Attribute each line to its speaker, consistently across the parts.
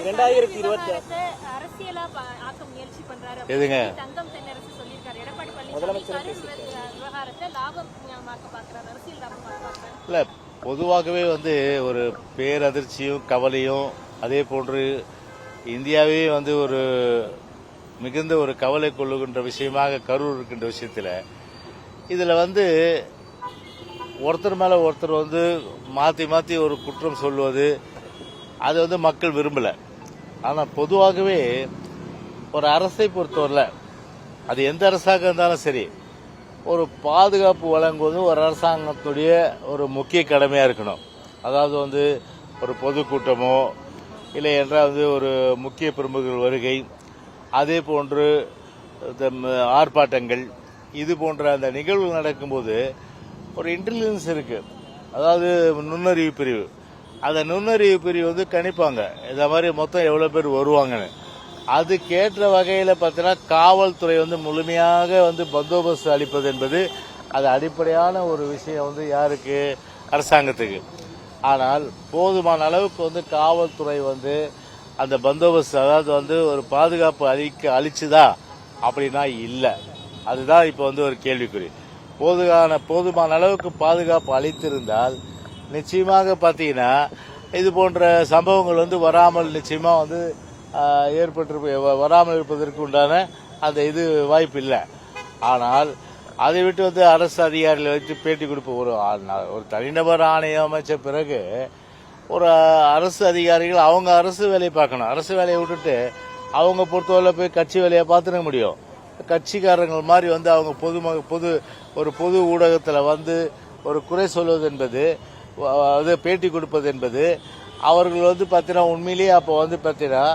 Speaker 1: இரண்டாயிரத்தி இருபத்தி
Speaker 2: விவகாரத்தை அரசியலா ப- ஆக்க முயற்சி பண்றாரு
Speaker 3: எதுங்க?
Speaker 2: தங்கம் தென்னரசு சொல்லியிருக்காரு. எடப்பாடி பழனிசாமி கரூர் விவ- விவகாரத்தை லாபமாக்க பாக்குறாரு அரசியல் லாபமாக்க பாக்குறாரு
Speaker 3: இல்லை பொதுவாகவே வந்து ஒரு பேரதிர்ச்சியும் கவலையும் அதே போன்று இந்தியாவே வந்து ஒரு மிகுந்த ஒரு கவலை கொள்ளுகின்ற விஷயமாக கரூர் இருக்கின்ற விஷயத்தில் இதில் வந்து ஒருத்தர் மேலே ஒருத்தர் வந்து மாற்றி மாற்றி ஒரு குற்றம் சொல்வது அது வந்து மக்கள் விரும்பலை. ஆனால் பொதுவாகவே ஒரு அரசை பொறுத்தவரையில் அது எந்த அரசாக இருந்தாலும் சரி ஒரு பாதுகாப்பு வழங்குவது ஒரு அரசாங்கத்துடைய ஒரு முக்கிய கடமையாக இருக்கணும். அதாவது வந்து ஒரு பொதுக்கூட்டமோ இல்லை என்றால் வந்து ஒரு முக்கிய பிரமுகர்கள் வருகை அதே போன்று ஆர்ப்பாட்டங்கள் இது போன்ற அந்த நிகழ்வுகள் நடக்கும்போது ஒரு இன்டெலிஜென்ஸ் இருக்குது அதாவது நுண்ணறிவு பிரிவு. அந்த நுண்ணறிவு பிரிவு வந்து கணிப்பாங்க. இந்த மாதிரி மொத்தம் எவ்வளோ பேர் வருவாங்கன்னு. அதுக்கேற்ற வகையில் பார்த்தீங்கன்னா காவல்துறை வந்து முழுமையாக வந்து பந்தோபஸ்து அளிப்பது என்பது அது அடிப்படையான ஒரு விஷயம் வந்து யாருக்கு? அரசாங்கத்துக்கு. ஆனால் போதுமான அளவுக்கு வந்து காவல்துறை வந்து அந்த பந்தோபஸ்து அதாவது வந்து ஒரு பாதுகாப்பு அளிக்க அளிச்சுதா அப்படின்னா இல்லை. அதுதான் இப்போ வந்து ஒரு கேள்விக்குறி. போதுமான போதுமான அளவுக்கு பாதுகாப்பு அளித்திருந்தால் நிச்சயமாக பார்த்தீங்கன்னா இது போன்ற சம்பவங்கள் வந்து வராமல் நிச்சயமாக வந்து ஏற்பட்டிருப்ப ஏற்பட்டு வராமல் இருப்பதற்கு உண்டான அந்த இது வாய்ப்பு இல்லை ஆனால் அதை விட்டு வந்து அரசு அதிகாரிகளை வச்சு பேட்டி கொடுப்ப ஒரு ஒரு தனிநபர் ஆணையம் அமைச்ச பிறகு ஒரு அரசு அதிகாரிகள் அவங்க அரசு வேலையை பார்க்கணும். அரசு வேலையை விட்டுட்டு அவங்க பொறுத்தவரை போய் கட்சி வேலையை பார்த்துட முடியும். கட்சிக்காரங்கள் மாதிரி வந்து அவங்க பொது பொது ஒரு பொது ஊடகத்தில் வந்து ஒரு குறை சொல்வது என்பது இது அது பேட்டி கொடுப்பது என்பது அவர்கள் வந்து பார்த்தீங்கன்னா உண்மையிலேயே அப்போ வந்து பார்த்தீங்கன்னா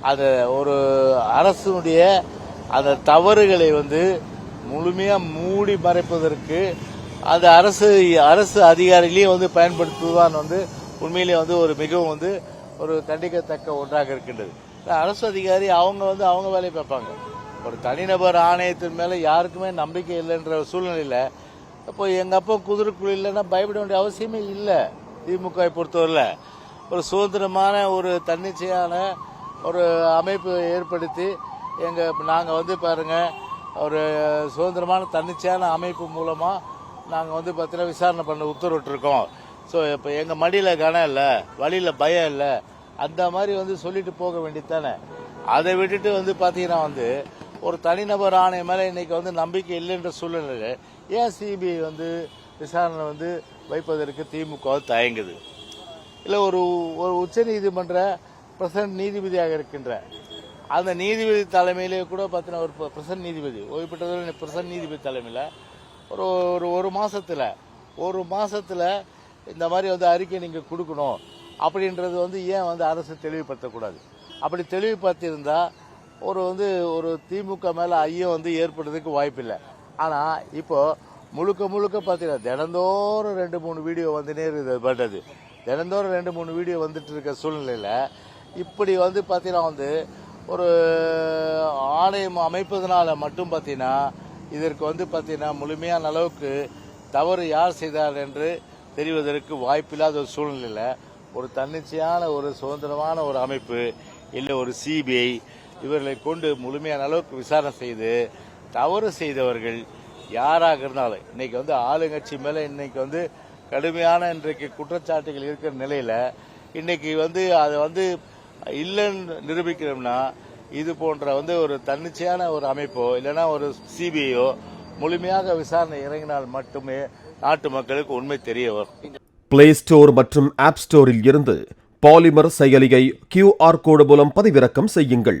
Speaker 3: அந்த ஒரு அரசுடைய அந்த தவறுகளை வந்து முழுமையாக மூடி மறைப்பதற்கு அந்த அரசு அரசு அதிகாரிகளையும் வந்து பயன்படுத்துவதான் வந்து உண்மையிலேயே வந்து ஒரு மிகவும் வந்து ஒரு கண்டிக்கத்தக்க ஒன்றாக இருக்கின்றது. அரசு அதிகாரி அவங்க வந்து அவங்க வேலையை பார்ப்பாங்க. ஒரு தனிநபர் ஆணையத்தின் மேலே யாருக்குமே நம்பிக்கை இல்லைன்ற சூழ்நிலையில் இப்போ எங்கள் அப்பா குதிரைக்குழு இல்லைன்னா பயப்பட வேண்டிய அவசியமே இல்லை. திமுகவை பொறுத்தவரையில் ஒரு சுதந்திரமான ஒரு தன்னிச்சையான ஒரு அமைப்பு ஏற்படுத்தி எங்கள் நாங்கள் வந்து பாருங்கள் ஒரு சுதந்திரமான தன்னிச்சையான அமைப்பு மூலமாக நாங்கள் வந்து பார்த்தீங்கன்னா விசாரணை பண்ண உத்தரவிட்டிருக்கோம். ஸோ இப்போ எங்கள் மடியில் கனம் இல்லை வழியில் பயம் இல்லை அந்த மாதிரி வந்து சொல்லிட்டு போக வேண்டியது தானே. அதை விட்டுட்டு வந்து பார்த்தீங்கன்னா வந்து ஒரு தனிநபர் ஆணையம் மேலே இன்னைக்கு வந்து நம்பிக்கை இல்லைன்ற சூழ்நிலையில் ஏன் சிபிஐ வந்து விசாரணை வந்து வைப்பதற்கு திமுக தயங்குது. இல்லை ஒரு ஒரு உச்ச நீதிமன்ற பிரசிடன்ட் நீதிபதியாக இருக்கின்ற அந்த நீதிபதி தலைமையிலே கூட பார்த்தீங்கன்னா ஒரு பிரசன்ட் நீதிபதி ஓய்வு பெற்ற பிரசன்ட் நீதிபதி தலைமையில் ஒரு ஒரு ஒரு மாதத்தில் ஒரு மாதத்தில் இந்த மாதிரி வந்து அறிக்கை நீங்கள் கொடுக்கணும் அப்படின்றது வந்து ஏன் வந்து அரசு தெளிவுபடுத்தக்கூடாது? அப்படி தெளிவுபடுத்தியிருந்தால் ஒரு வந்து ஒரு திமுக மேல ஐயம் வந்து ஏற்படுறதுக்கு வாய்ப்பில்லை. ஆனா இப்போ முழுக்க முழுக்க பார்த்தீங்கன்னா தினந்தோறும் ரெண்டு மூணு வீடியோ வந்துனே இருக்குது பட்டது. தினந்தோறும் ரெண்டு மூணு வீடியோ வந்துட்டு இருக்க சூழ்நிலையில இப்படி வந்து பார்த்தீங்கன்னா வந்து ஒரு ஆணையம் அமைப்பதனால மட்டும் பார்த்தீங்கன்னா இதற்கு வந்து பார்த்தீங்கன்னா முழுமையான அளவுக்கு தவறு யார் செய்தார் என்று தெரிவதற்கு வாய்ப்பில்லாத ஒரு சூழ்நிலையில் ஒரு தன்னிச்சையான ஒரு சுதந்திரமான ஒரு அமைப்பு இல்லை ஒரு சிபிஐ இவர்களை கொண்டு முழுமையான அளவுக்கு விசாரணை செய்து தவறு செய்தவர்கள் யாராக இருந்தாலும் இன்னைக்கு வந்து ஆளுங்கட்சி மேல இன்னைக்கு வந்து கடுமையான இன்றைக்கு குற்றச்சாட்டுகள் இருக்கிற நிலையில இன்னைக்கு வந்து அதை வந்து இல்லைன்னு நிரூபிக்கிறோம்னா இது போன்ற வந்து ஒரு தன்னிச்சையான ஒரு அமைப்போ இல்லைன்னா ஒரு சிபிஐயோ முழுமையாக விசாரணை இறங்கினால் மட்டுமே நாட்டு மக்களுக்கு உண்மை தெரிய வரும்.
Speaker 4: பிளே ஸ்டோர் மற்றும் ஆப் ஸ்டோரில் இருந்து பாலிமர் செயலியை கியூஆர் கோடு மூலம் பதிவிறக்கம் செய்யுங்கள்.